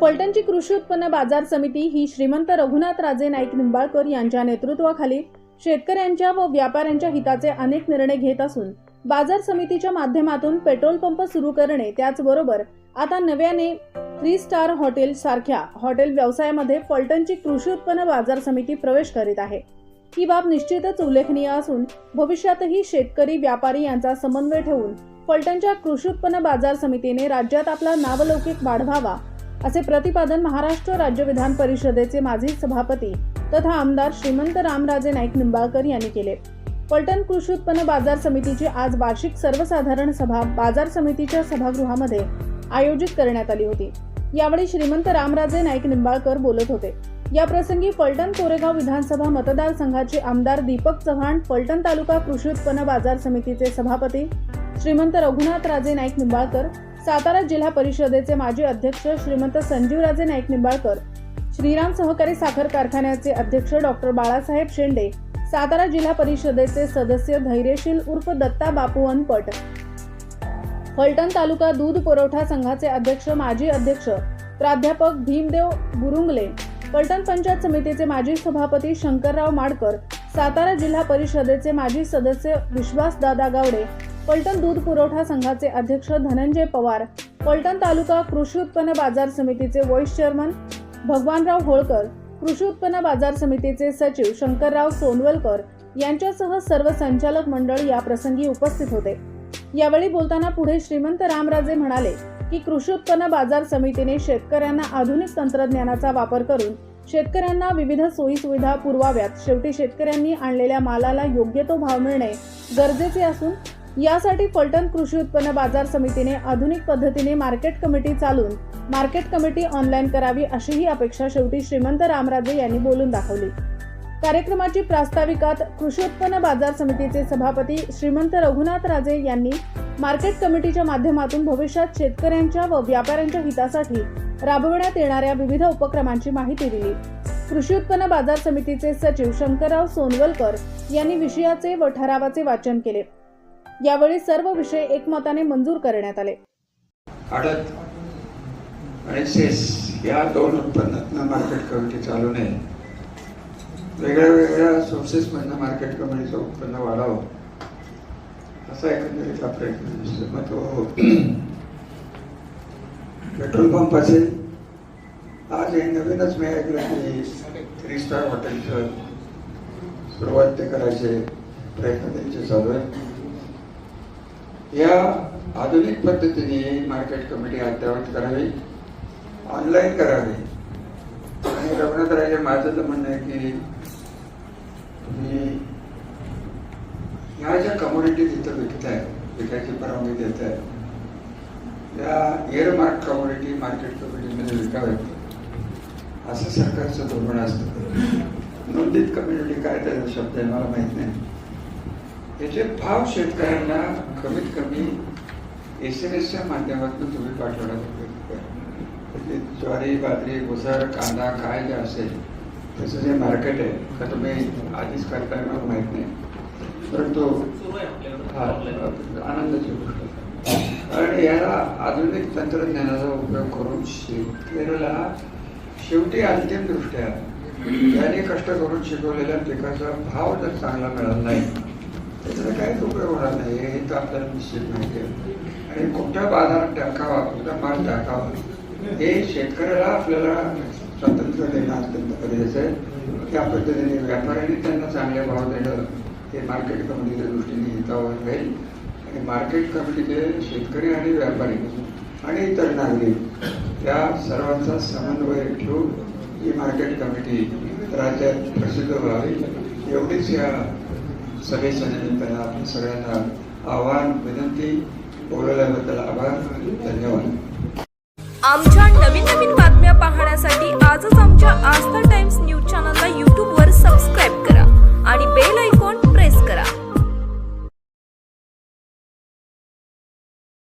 फलटणची कृषी उत्पन्न बाजार समिती ही श्रीमंत रघुनाथ राजे नाईक निंबाळकर यांच्या नेतृत्वाखाली शेतकऱ्यांच्या व व्यापाऱ्यांच्या हिताचे अनेक निर्णय घेत असून बाजार समितीच्या माध्यमातून पेट्रोल पंप सुरू करणे त्याचबरोबर आता नव्याने थ्री स्टार हॉटेल सारख्या हॉटेल व्यवसायामध्ये फलटणची कृषी उत्पन्न बाजार समिती प्रवेश करीत आहे. ही बाब निश्चितच उल्लेखनीय असून भविष्यातही शेतकरी व्यापारी यांचा समन्वय ठेवून फलटणच्या कृषी उत्पन्न बाजार समितीने राज्यात आपला नावलौकिक वाढवावा असे प्रतिपादन महाराष्ट्र राज्य विधान परिषदेचे माजी सभापती तथा आमदार श्रीमंत रामराजे नाईक निंबाळकर यांनी केले. पलटण कृषी उत्पन्न बाजार समितीची आज वार्षिक सर्वसाधारण सभा बाजार समितीच्या सभागृहामध्ये आयोजित करण्यात आली होती. यावेळी श्रीमंत रामराजे नाईक निंबाळकर बोलत होते. या प्रसंगी फलटण कोरेगाव विधानसभा मतदारसंघाचे आमदार दीपक चव्हाण फलटण तालुका कृषी उत्पन्न बाजार समितीचे सभापती श्रीमंत रघुनाथ राजे नाईक निंबाळकर सातारा जिल्हा परिषदेचे माजी अध्यक्ष श्रीमंत संजीवराजे नाईक निंबाळकर श्रीराम सहकारी साखर कारखान्याचे अध्यक्ष डॉक्टर बाळासाहेब शेंडे सातारा जिल्हा परिषदेचे सदस्य धैर्यशील उर्फ दत्ता बापू अनपट. फलटण तालुका दूध पुरवठा संघाचे अध्यक्ष माजी अध्यक्ष प्राध्यापक भीमदेव गुरुंगले फलटण पंचायत समितीचे माजी सभापती शंकरराव माडकर सातारा जिल्हा परिषदेचे माजी सदस्य विश्वास दादा गावडे पलटण दूध पुरवठा संघाचे अध्यक्ष धनंजय पवार पलटण तालुका कृषी उत्पन्न बाजार समितीचे व्हाईस चेअरमन भगवानराव होळकर कृषी उत्पन्न बाजार समितीचे सचिव शंकरराव सोनवलकर यांच्यासह सर्व संचालक मंडळ या प्रसंगी उपस्थित होते. यावेळी बोलताना पुढे श्रीमंत रामराजे म्हणाले की कृषी उत्पन्न बाजार समितीने शेतकऱ्यांना आधुनिक तंत्रज्ञानाचा वापर करून शेतकऱ्यांना विविध सोयी सुविधा पुरवाव्यात. शेवटी शेतकऱ्यांनी आणलेल्या मालाला योग्य तो भाव मिळणे गरजेचे असून यासाठी फलटण कृषी उत्पन्न बाजार समितीने आधुनिक पद्धतीने मार्केट कमिटी चालून मार्केट कमिटी ऑनलाईन करावी अशीही अपेक्षा शेवटी श्रीमंत रामराजे यांनी बोलून दाखवली. कार्यक्रमाची प्रास्ताविकात कृषी उत्पन्न बाजार समितीचे सभापती श्रीमंत रघुनाथ राजे यांनी मार्केट कमिटीच्या माध्यमातून भविष्यात शेतकऱ्यांच्या व व्यापाऱ्यांच्या हितासाठी राबवण्यात येणाऱ्या विविध उपक्रमांची माहिती दिली. कृषी उत्पन्न बाजार समितीचे सचिव शंकरराव सोनवलकर यांनी विषयाचे व ठरावाचे वाचन केले. यावेळी सर्व विषय एकमताने मंजूर करण्यात आले. आडत आणि सेस या दोन उत्पन्नातनं मार्केट कमिटी चालू नये. वेगळ्या वेगळ्या सोर्सेसमधनं मार्केट कमिटीचं उत्पन्न वाढावं. असा एकंदरीत हा प्रयत्न दिसतो मग तो हो. पेट्रोल पंप असेल. आज हे नवीनच मी ऐकलं की थ्री स्टार हॉटेलचं सुरुवात ते करायचे प्रयत्न त्यांचे चालू आहे या आधुनिक पद्धतीने मार्केट कमिटी अद्यावत करावी ऑनलाईन करावी. आणि रघुनाथराजे माझं तर म्हणणं आहे की तुम्ही ह्या ज्या कम्युनिटी तिथं विकताय विकायची परवानगी देत आहे या एअरमार्क कमोडिटी मार्केट कमिटीमध्ये विकाव्यात असं सरकारचं धोरण असतं. नोंदित कम्युनिटी काय त्याचा शब्द आहे मला माहीत नाही. याचे भाव शेतकऱ्यांना कमीत कमी एस एम एसच्या माध्यमातून तुम्ही पाठवण्याचा प्रयत्न करा. ज्वारी बाजरी भुसार कांदा काय जे असेल त्याचं जे मार्केट आहे का तुम्ही आधीच करताय मला माहीत नाही. परंतु हा आनंदाची गोष्ट कारण याला आधुनिक तंत्रज्ञानाचा उपयोग करून शेतकऱ्याला शेवटी अंतिम दृष्ट्या त्याने कष्ट करून शिकवलेल्या पिकाचा भाव जर चांगला मिळाला नाही त्याचा काहीच उपयोग होणार नाही? हे तर आपल्याला निश्चित माहिती आहे. आणि कुठल्या बाजारात टाकावा कुठला माल टाकावा हे शेतकऱ्याला आपल्याला स्वातंत्र्य देणं अत्यंत गरजेचं आहे. त्या पद्धतीने व्यापाऱ्यांनी त्यांना चांगले भाव देणं हे मार्केट कमिटीच्या दृष्टीने हितावर राहील आणि मार्केट कमिटीचे शेतकरी आणि व्यापारी आणि इतर नागरिक त्या सर्वांचा समन्वय ठेवून ही मार्केट कमिटी राज्यात प्रसिद्ध व्हावी. एवढीच या सगळे सभेच्या त्यांना आपण सगळ्यांना आव्हान विनंती बोलवल्याबद्दल आभार. धन्यवाद. आमच्या नवीन नवीन बातम्या पाहण्यासाठी आजच आमच्या आस्था टाइम्स